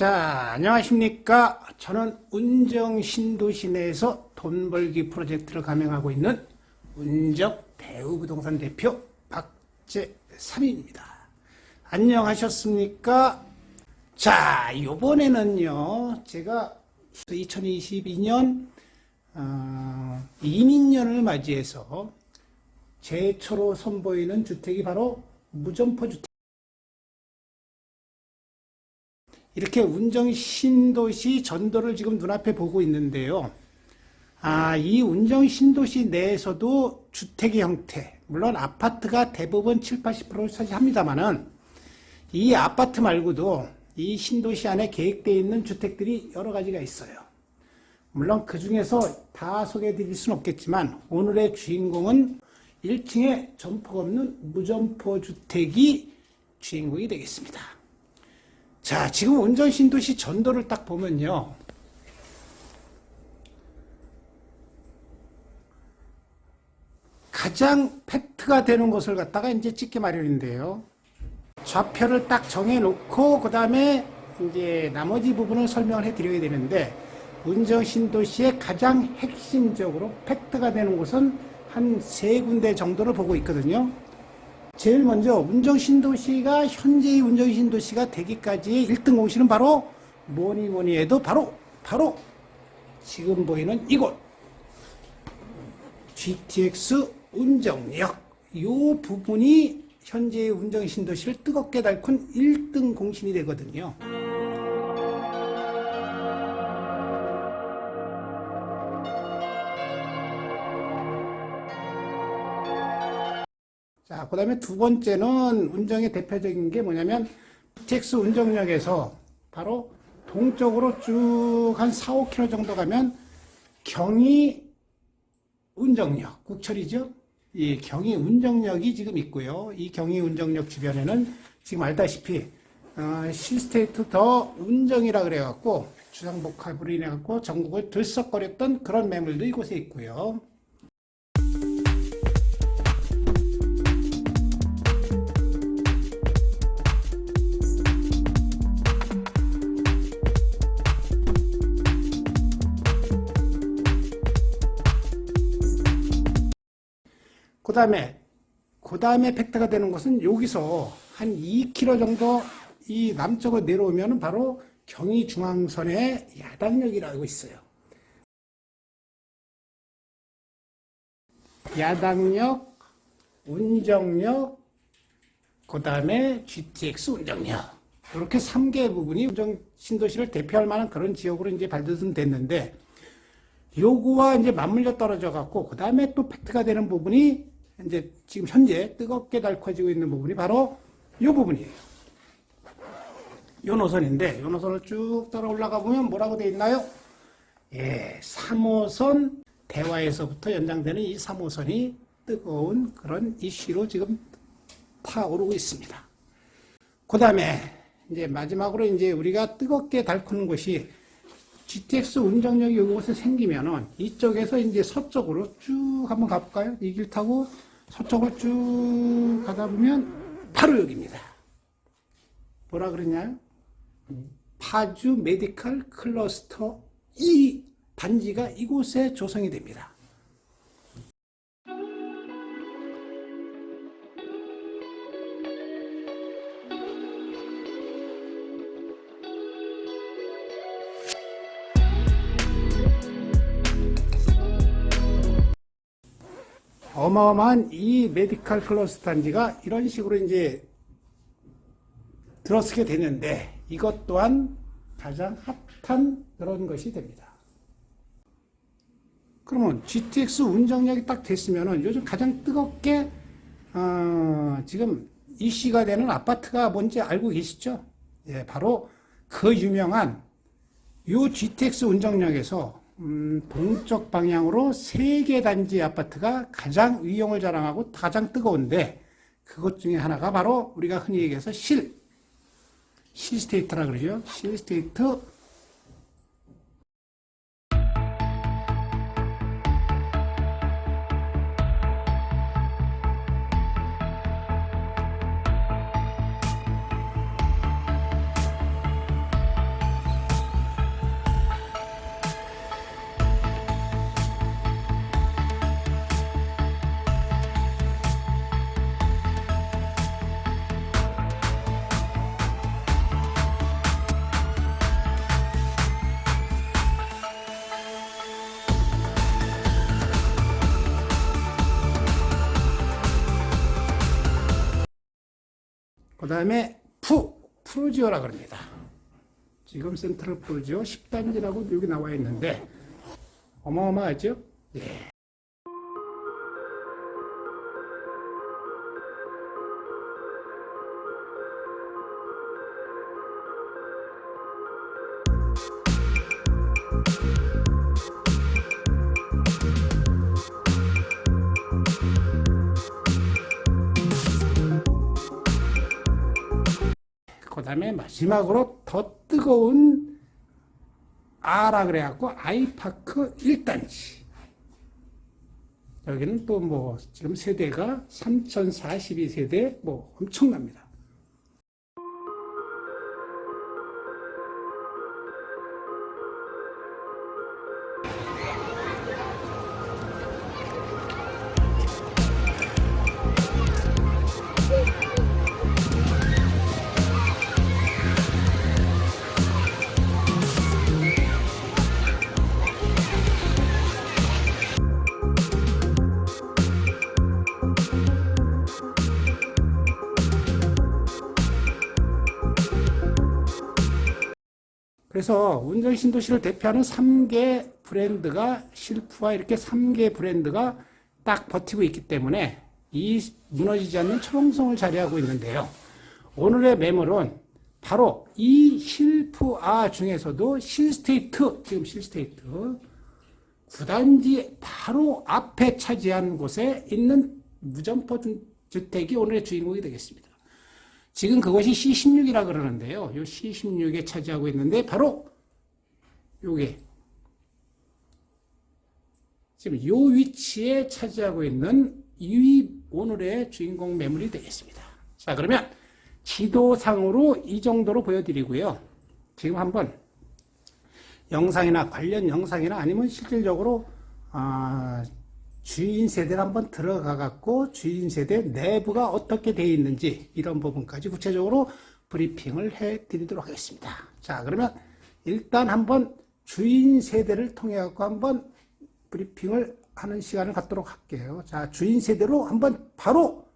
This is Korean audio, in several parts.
자, 안녕하십니까. 저는 운정 신도시 내에서 돈 벌기 프로젝트를 감행하고 있는 운정 대우부동산 대표 박재삼입니다. 안녕하셨습니까? 자, 요번에는요, 제가 2022년, 어, 이민년을 맞이해서 제초로 선보이는 주택이 바로 무점포 주택. 이렇게 운정 신도시 전도를 지금 눈앞에 보고 있는데요. 아, 이 운정 신도시 내에서도 주택의 형태, 물론 아파트가 대부분 7, 80%를 차지합니다만은 이 아파트 말고도 이 신도시 안에 계획되어 있는 주택들이 여러 가지가 있어요. 물론 그 중에서 다 소개해 드릴 수는 없겠지만 오늘의 주인공은 1층에 점포가 없는 무점포 주택이 주인공이 되겠습니다. 자, 지금 운전 신도시 전도를 딱 보면요. 가장 팩트가 되는 것을 갖다가 이제 찍기 마련인데요. 좌표를 딱 정해놓고, 그 다음에 이제 나머지 부분을 설명을 해드려야 되는데, 운전 신도시의 가장 핵심적으로 팩트가 되는 곳은 한 세 군데 정도를 보고 있거든요. 제일 먼저 운정신도시가 현재의 운정신도시가 되기까지의 1등 공시는 바로 뭐니 뭐니 해도 바로 바로 지금 보이는 이곳 GTX 운정역 이 부분이 현재의 운정신도시를 뜨겁게 달군 1등 공신이 되거든요. 그 다음에 두 번째는 운정의 대표적인 게 뭐냐면, GTX 운정역에서 바로 동쪽으로 쭉 한 4, 5km 정도 가면 경의 운정역, 국철이죠? 이 경의 운정역이 지금 있고요. 이 경의 운정역 주변에는 지금 알다시피, 어, 실스테이트 더 운정이라 그래갖고, 주상복합으로 인해갖고 전국을 들썩거렸던 그런 매물도 이곳에 있고요. 그 다음에, 그 다음에 팩트가 되는 것은 여기서 한 2km 정도 이 남쪽으로 내려오면 바로 경의중앙선의 야당역이라고 있어요. 야당역, 운정역, 그 다음에 GTX 운정역. 이렇게 3개 부분이 운정 신도시를 대표할 만한 그런 지역으로 이제 발돋움 됐는데, 요거와 이제 맞물려 떨어져 갖고, 그 다음에 또 팩트가 되는 부분이 이제 지금 현재 뜨겁게 달궈지고 있는 부분이 바로 요 부분이에요. 요 노선인데, 요 노선을 쭉 따라 올라가 보면 뭐라고 돼 있나요? 예, 3호선 대화에서부터 연장되는 이 3호선이 뜨거운 그런 이슈로 지금 타오르고 있습니다. 그 다음에 이제 마지막으로 이제 우리가 뜨겁게 달구는 곳이 GTX 운정역이 이곳에 생기면은 이쪽에서 이제 서쪽으로 쭉 한번 가볼까요? 이 길 타고 서쪽으로 쭉 가다 보면 바로 여기입니다. 뭐라 그러냐요? 파주 메디컬 클러스터 이 단지가 이곳에 조성이 됩니다. 어마어마한 이 메디컬 클러스 단지가 이런 식으로 이제 들어서게 되는데 이것 또한 가장 핫한 그런 것이 됩니다. 그러면 GTX 운정역이 딱 됐으면은 요즘 가장 뜨겁게 어, 지금 이슈가 되는 아파트가 뭔지 알고 계시죠? 예, 바로 그 유명한 이 GTX 운정역에서 음, 동쪽 방향으로 세 개 단지 아파트가 가장 위용을 자랑하고 가장 뜨거운데 그것 중에 하나가 바로 우리가 흔히 얘기해서 실, 실스테이트라 그러죠. 실스테이트 그 다음에 푸, 푸르지오라 그럽니다. 지금 센트럴 푸르지오 10단지라고 여기 나와 있는데 어마어마하죠? 예. 그 다음에 마지막으로 더 뜨거운 아라 그래갖고 아이파크 1단지. 여기는 또 뭐 지금 세대가 3042세대 뭐 엄청납니다. 그래서 운전 신도시를 대표하는 3개 브랜드가 실프와 이렇게 3개 브랜드가 딱 버티고 있기 때문에 이 무너지지 않는 초롱성을 자리하고 있는데요. 오늘의 매물은 바로 이 실프아 중에서도 실스테이트, 지금 실스테이트, 구단지 바로 앞에 차지한 곳에 있는 무점포 주택이 오늘의 주인공이 되겠습니다. 지금 그것이 C16이라 그러는데요. 이 C16에 차지하고 있는데 바로 요게 지금 이 위치에 차지하고 있는 이 오늘의 주인공 매물이 되겠습니다. 자, 그러면 지도상으로 이 정도로 보여드리고요. 지금 한번 영상이나 관련 영상이나 아니면 실질적으로 아, 주인 세대를 한번 들어가 갖고 주인 세대 내부가 어떻게 되어 있는지 이런 부분까지 구체적으로 브리핑을 해 드리도록 하겠습니다. 자, 그러면 일단 한번 주인 세대를 통해 갖고 한번 브리핑을 하는 시간을 갖도록 할게요. 자, 주인 세대로 한번 바로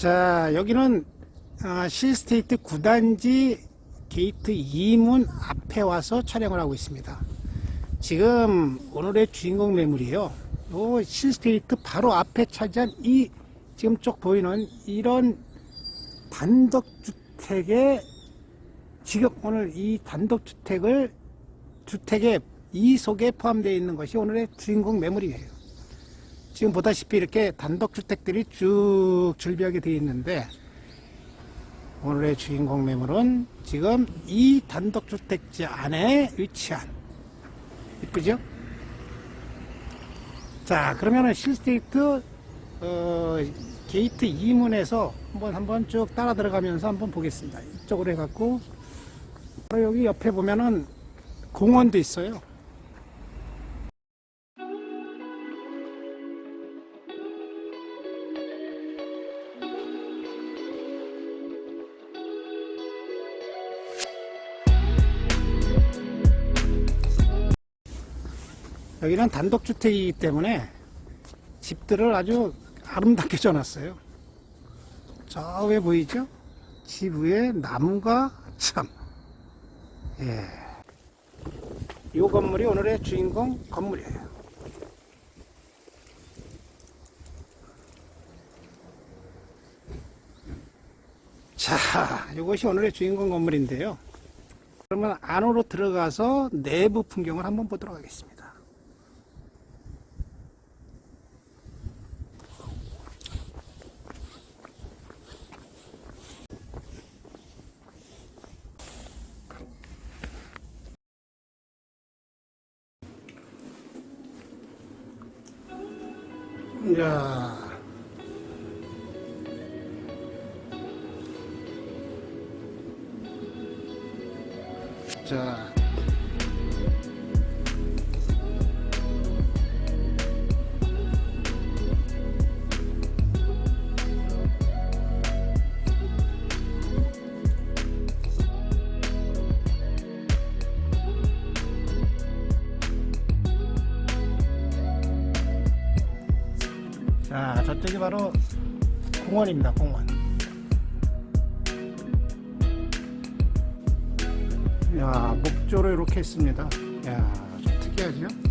자, 여기는 아, 실스테이트 9단지 게이트 2문 앞에 와서 촬영을 하고 있습니다. 지금 오늘의 주인공 매물이에요. 요 실스테이트 바로 앞에 차지한 이 지금 쪽 보이는 이런 단독주택에 지금 오늘 이 단독주택을 주택에 이 속에 포함되어 있는 것이 오늘의 주인공 매물이에요. 지금 보다시피 이렇게 단독주택들이 쭉 줄비하게 되어 있는데 오늘의 주인공 매물은 지금 이 단독주택지 안에 위치한 이쁘죠? 자 그러면은 실스테이트 어, 게이트 2문에서 한번 한번 쭉 따라 들어가면서 한번 보겠습니다. 이쪽으로 해갖고 바로 여기 옆에 보면은 공원도 있어요. 여기는 단독주택이기 때문에 집들을 아주 아름답게 져놨어요. 저왜 보이죠? 집 위에 나무가 참, 예. 이 건물이 오늘의 주인공 건물이에요. 자, 이것이 오늘의 주인공 건물인데요. 그러면 안으로 들어가서 내부 풍경을 한번 보도록 하겠습니다. 자, 자, 자, 저쪽이 바로 공원입니다, 공원. 야, 목조로 이렇게 했습니다. 야, 좀 특이하죠?